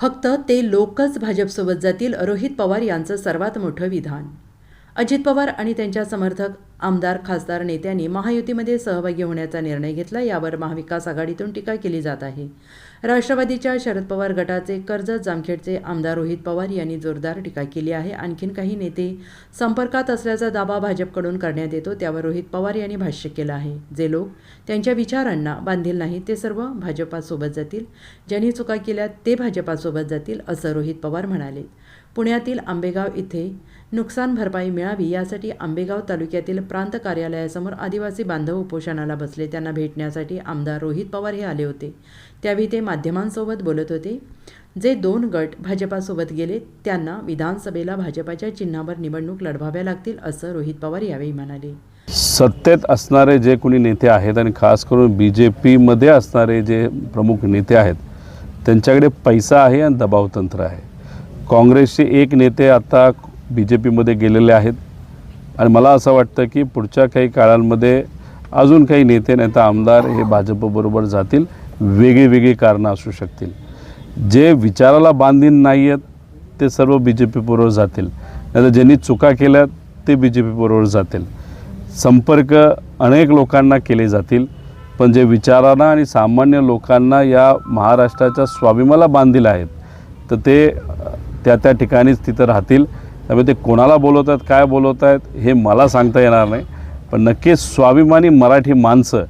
फक्त ते लोकच भाजपसोबत जातील. रोहित पवार यांचं सर्वात मोठं विधान. अजित पवार आणि त्यांच्या समर्थक आमदार खासदार नेत्यांनी महायुतीमध्ये सहभागी होण्याचा निर्णय घेतला. यावर महाविकास आघाडीतून टीका केली जात आहे. राष्ट्रवादीच्या शरद पवार गटाचे कर्जत जामखेडचे आमदार रोहित पवार यांनी जोरदार टीका केली आहे. आणखीन काही नेते संपर्कात असल्याचा दावा भाजपकडून करण्यात येतो त्यावर रोहित पवार यांनी भाष्य केलं आहे. जे लोक त्यांच्या विचारांना बांधील नाहीत ते सर्व भाजपासोबत जातील. ज्यांनी चुका केल्या ते भाजपासोबत जातील असं रोहित पवार म्हणाले. पुण्यातील आंबेगाव इथे नुकसान भरपाई मिळावी यासाठी आंबेगाव तालुक्यातील प्रांत कार्यालयासमोर आदिवासी बांधव उपोषणाला बसले. त्यांना भेटण्यासाठी आमदार रोहित पवार हे आले होते. त्यावेळी ते माध्यमांसोबत बोलत होते. जे दोन गट भाजपासोबत गेले त्यांना विधानसभेला भाजपाच्या चिन्हावर निवडणूक लढवाव्या लागतील असं रोहित पवार यावेळी म्हणाले. सत्तेत असणारे जे कोणी नेते आहेत आणि खास करून बी जे पीमध्ये असणारे जे प्रमुख नेते आहेत त्यांच्याकडे पैसा आहे आणि दबावतंत्र आहे. काँग्रेसचे एक नेते आता बी जे पीमध्ये गेलेले आहेत. आणि मला असं वाटतं की पुढच्या काही काळांमध्ये अजून काही नेते नेता आमदार हे भाजपबरोबर जातील. वेगळी वेगळी कारणं असू शकतील. जे विचाराला बांधीन नाही आहेत ते सर्व बी जे पीबरोबर जातील. नाहीतर ज्यांनी चुका केल्या ते बी जे पीबरोबर जातील. संपर्क अनेक लोकांना केले जातील पण जे विचारांना आणि सामान्य लोकांना या महाराष्ट्राच्या स्वाभिमाला बांधील आहेत तर ते त्या त्या ठिकाणीच तिथं राहतील. त्यामुळे ते कोणाला बोलवत आहेत काय बोलवत आहेत हे मला सांगता येणार नाही. पण नक्कीच स्वाभिमानी मराठी माणसं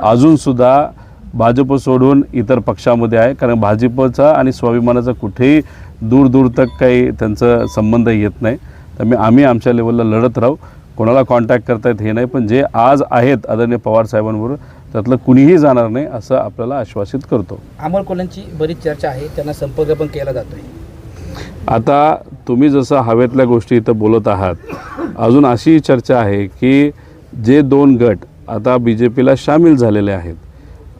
अजूनसुद्धा भाजप सोडून इतर पक्षामध्ये आहे. कारण भाजपचा आणि स्वाभिमानाचा कुठेही दूर दूर तक काही त्यांचं संबंध येत नाही. त्यामुळे आम्ही आमच्या लेवलला लढत राहू. कोणाला कॉन्टॅक्ट करतायत हे नाही. पण जे आज आहेत आदरणीय पवार साहेबांबरोबर त्यातलं कुणीही जाणार नाही असं आपल्याला आश्वासित करतो. अमोल कोल्यांची बरीच चर्चा आहे. त्यांना संपर्क पण केला जातोय. आता तुम्ही जसं हवेतल्या गोष्टी इथं बोलत आहात अजून अशी चर्चा आहे की जे दोन गट आता बी जे पीला सामील झालेले आहेत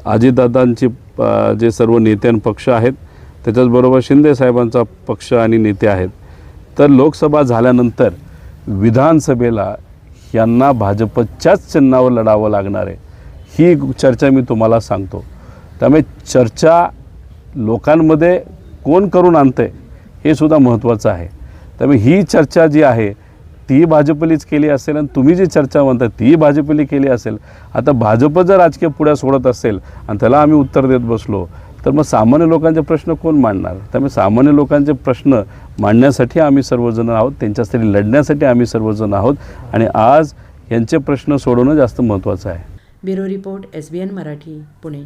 अजितदादांची जे सर्व नेत्यां पक्ष आहेत त्याच्याचबरोबर शिंदे साहेबांचा पक्ष आणि नेते आहेत. तर लोकसभा झाल्यानंतर विधानसभेला यांना भाजपच्याच चिन्हावर लढावं लागणार आहे ही चर्चा मी तुम्हाला सांगतो. त्यामुळे चर्चा लोकांमध्ये कोण करून आणतंय हे सुद्धा महत्त्वाचं आहे. त्यामुळे ही चर्चा जी आहे ती भाजपलीच केली असेल आणि तुम्ही जी चर्चा म्हणता ती भाजपली केली असेल. आता भाजप जर राजकीय पुढ्या सोडत असेल आणि त्याला आम्ही उत्तर देत बसलो तर मग सामान्य लोकांचे प्रश्न कोण मांडणार? त्यामुळे सामान्य लोकांचे प्रश्न मांडण्यासाठी आम्ही सर्वजण आहोत त्यांच्यासाठी लढण्यासाठी आम्ही सर्वजण आहोत आणि आज यांचे प्रश्न सोडवणं जास्त महत्त्वाचं आहे. Bureau report S B N Marathi Pune.